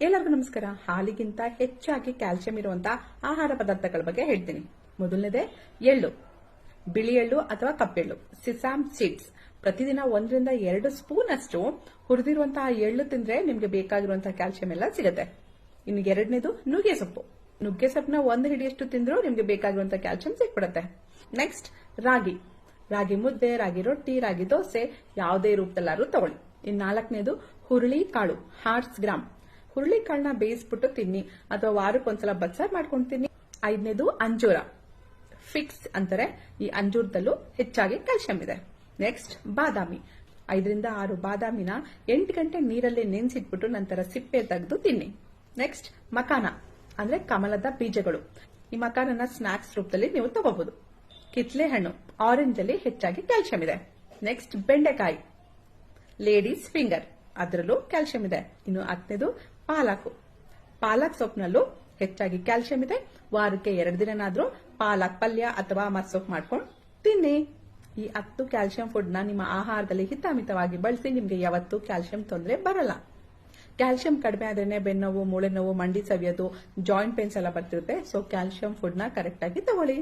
ಎಲ್ಲರಿಗೂ ನಮಸ್ಕಾರ. ಹಾಲಿಗಿಂತ ಹೆಚ್ಚಾಗಿ ಕ್ಯಾಲ್ಸಿಯಂ ಇರುವಂತಹ ಆಹಾರ ಪದಾರ್ಥಗಳ ಬಗ್ಗೆ ಹೇಳ್ತೀನಿ. ಮೊದಲನೇದೇ ಎಳ್ಳು. ಬಿಳಿ ಎಳ್ಳು ಅಥವಾ ಕಪ್ಪೆಳ್ಳು. Sesame seeds. ಪ್ರತಿದಿನ ಒಂದರಿಂದ ಎರಡು ಸ್ಪೂನ್ ಅಷ್ಟು ಹುರಿದಿರುವಂತಹ ಎಳ್ಳು ತಿಂದ್ರೆ ನಿಮ್ಗೆ ಬೇಕಾಗಿರುವಂತಹ ಕ್ಯಾಲ್ಸಿಯಂ ಎಲ್ಲ ಸಿಗುತ್ತೆ. ಇನ್ನು ಎರಡನೇದು ನುಗ್ಗೆ ಸೊಪ್ಪು. ನುಗ್ಗೆ ಸೊಪ್ಪನ್ನ ಒಂದು ಹಿಡಿಯಷ್ಟು ತಿಂದ್ರೂ ನಿಮ್ಗೆ ಬೇಕಾಗಿರುವಂತಹ ಕ್ಯಾಲ್ಸಿಯಂ ಸಿಕ್ಬಿಡುತ್ತೆ. ನೆಕ್ಸ್ಟ್ ರಾಗಿ. ರಾಗಿ ಮುದ್ದೆ, ರಾಗಿ ರೊಟ್ಟಿ, ರಾಗಿ ದೋಸೆ ಯಾವುದೇ ರೂಪದಲ್ಲಾದ್ರೂ ತಗೊಳ್ಳಿ. ಇನ್ನು ನಾಲ್ಕನೇದು ಹುರುಳಿ ಕಾಳು. Horse gram. ಹುರುಳಿ ಕಾಳನ್ನ ಬೇಯಿಸ್ಬಿಟ್ಟು ತಿನ್ನಿ. ಅಥವಾ ವಾರಕ್ಕೊಂದ್ಸಲ ಬಸ್ಸಾರ್ ಮಾಡ್ಕೊಂಡು ಐದನೇದು ಅಂಜೂರ. ಫಿಕ್ಸ್ ಅಂತಾರೆ ಈ ಅಂಜೂರದಲ್ಲೂ ಹೆಚ್ಚಾಗಿ ಕ್ಯಾಲ್ಸಿಯಂ ಇದೆ. ನೆಕ್ಸ್ಟ್ ಬಾದಾಮಿ. ಐದರಿಂದ ಆರು ಬಾದಾಮಿನ ಎಂಟು ಗಂಟೆ ನೀರಲ್ಲಿ ನೆನೆಸಿಟ್ಬಿಟ್ಟು ನಂತರ ಸಿಪ್ಪೆ ತೆಗೆದು ತಿನ್ನಿ. ನೆಕ್ಸ್ಟ್ ಮಕಾನ ಅಂದ್ರೆ ಕಮಲದ ಬೀಜಗಳು. ಈ ಮಕಾನನ ಸ್ನಾಕ್ಸ್ ರೂಪದಲ್ಲಿ ನೀವು ತಗೋಬಹುದು. ಕಿತ್ಲೆ ಹಣ್ಣು. ಆರೆಂಜ್ ಅಲ್ಲಿ ಹೆಚ್ಚಾಗಿ ಕ್ಯಾಲ್ಸಿಯಂ ಇದೆ. ನೆಕ್ಸ್ಟ್ ಬೆಂಡೆಕಾಯಿ. ಲೇಡೀಸ್ ಫಿಂಗರ್ ಅದರಲ್ಲೂ ಕ್ಯಾಲ್ಸಿಯಂ ಇದೆ. ಇನ್ನು ಹತ್ತನೇದು ಪಾಲಕು. ಪಾಲಕ್ ಸೊಪ್ಪಿನಲ್ಲೂ ಹೆಚ್ಚಾಗಿ ಕ್ಯಾಲ್ಸಿಯಂ ಇದೆ. ವಾರಕ್ಕೆ ಎರಡು ದಿನನಾದ್ರೂ ಪಾಲಕ್ ಪಲ್ಯ ಅಥವಾ ಮಸ್ಸೊಪ್ಪು ಮಾಡ್ಕೊಂಡು ತಿನ್ನಿ. ಈ ಹತ್ತು ಕ್ಯಾಲ್ಸಿಯಂ ಫುಡ್ನ ನಿಮ್ಮ ಆಹಾರದಲ್ಲಿ ಹಿತಮಿತವಾಗಿ ಬಳಸಿ ನಿಮಗೆ ಯಾವತ್ತೂ ಕ್ಯಾಲ್ಸಿಯಂ ತೊಂದರೆ ಬರಲ್ಲ. ಕ್ಯಾಲ್ಸಿಯಂ ಕಡಿಮೆ ಆದ್ರೆ ಬೆನ್ನೋವು ಮೂಳೆ ನೋವು ಮಂಡಿ ಸವಿಯೋದು ಜಾಯಿಂಟ್ ಪೇನ್ಸ್ ಎಲ್ಲ ಬರ್ತಿರುತ್ತೆ. ಸೊ ಕ್ಯಾಲ್ಸಿಯಂ ಫುಡ್ನ ಕರೆಕ್ಟ್ ಆಗಿ ತಗೊಳ್ಳಿ.